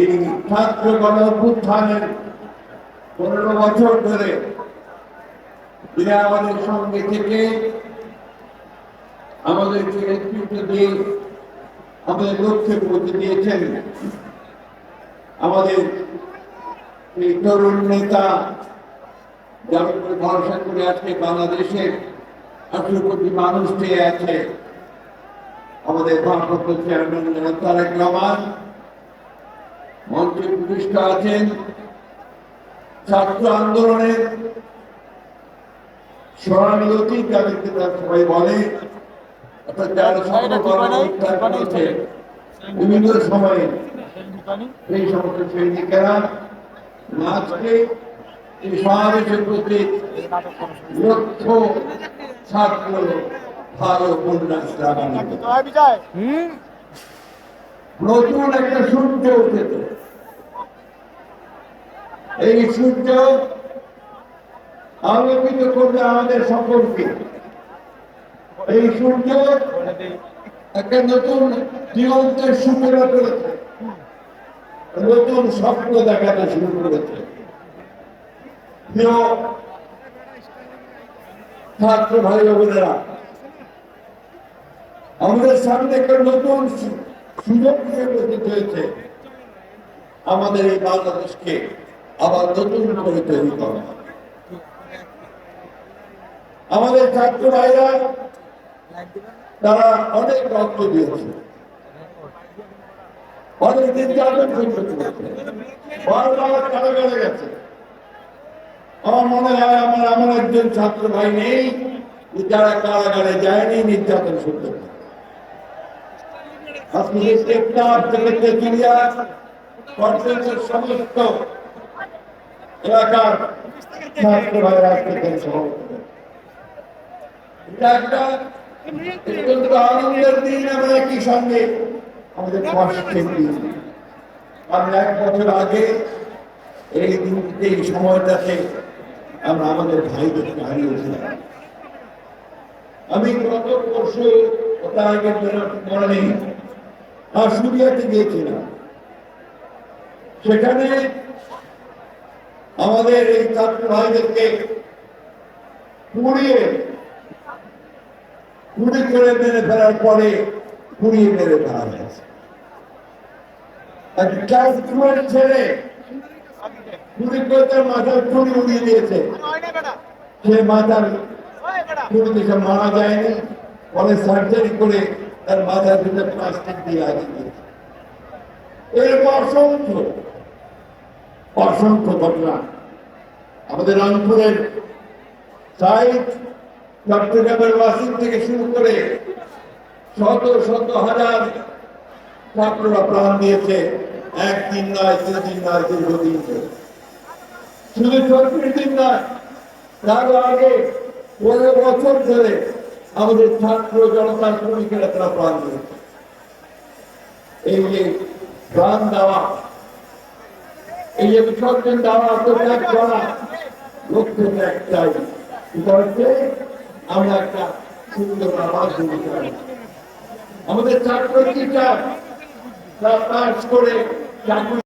এই ছাত্র গণ অভ্যুত্থানের পনেরো বছর ধরে তিনি আমাদের সঙ্গে থেকে নেতৃত্ব দিয়ে আমাদের লক্ষ্যে পৌঁছে দিয়েছেন, আমাদের এই তরুণ নেতা যার উপরে ভরসা করে আজকে বাংলাদেশের আঠারো কোটি মানুষ পেয়ে আছে, আমাদের ভারপ্রাপ্ত চেয়ারম্যান তারেক রহমান। মন্ত্রী উপবিষ্ট আছেন। ছাত্র আন্দোলনের যাদেরকে তারা সবাই বলে অর্থাৎ যারা ছাত্র করেছে বিভিন্ন সময়ে এই সমস্ত সৈনিকেরা আজকে এই সমাবেশের প্রতি লক্ষ ছাত্র ভালো কন্যা নতুন একটা সূর্য উঠেছে। এই সূর্য আলোকিত করবে আমাদের সকলকে। এই সূর্য একটা নতুন দিগন্তের সূচনা করেছে। নতুন স্বপ্ন দেখাতে শুরু করেছে। ছাত্র ভাই বোনেরা, আমাদের সামনে একটা নতুন সুযোগ নিয়ে উপস্থিত হয়েছে আমাদের এই বাংলাদেশকে। আবার নতুন করে তৈরি করা। আমাদের ছাত্র ভাইরা, তারা অনেক রক্ত দিয়েছে। অনেক নির্যাতন বারবার কারাগারে গেছে। আমার মনে হয় আমার আমার একজন ছাত্র ভাই নেই যারা কারাগারে যায়নি, নির্যাতন শুনতে থেকে তেঁতুলিয়া সমস্ত এলাকার এটা একটা আনন্দের সঙ্গে আমাদের কষ্টের এক বছর আগে এই আমরা আমাদের ভাইদেরকে হারিয়েছিলাম আমি গত পরশু আগে মনে নেই, আর সুরিয়াতে গিয়েছিলাম। সেখানে আমাদের এই ছাত্র ভাইদেরকে পুড়িয়ে গুলি করে মেরে ফেলার পরে পুড়িয়ে মেরে ফেলা হয়েছে। সার্জারি করে তার প্লাস্টিক দিয়েছে। অসংখ্য অসংখ্য ঘটনা আমাদের রংপুরের চট্টগ্রামের ওয়াসিম থেকে শুরু করে শত শত হাজার ছাত্ররা প্রাণ দিয়েছে। একদিন নয় তিন দিন নয়, দীর্ঘদিন। শুধু চব্বিশ দিন নয়, তারও আগে পনেরো বছর ধরে আমাদের ছাত্র জনতা শ্রমিকেরা তারা প্রাণ দিয়েছে। এই যে প্রাণ দেওয়া এই যে বিসর্জন দেওয়া আত্মত্যাগ করা একটাই সেটা হচ্ছে আমরা একটা সুন্দর আবাস আমাদের ছাত্র টিচার তারা পাস করে চাকরি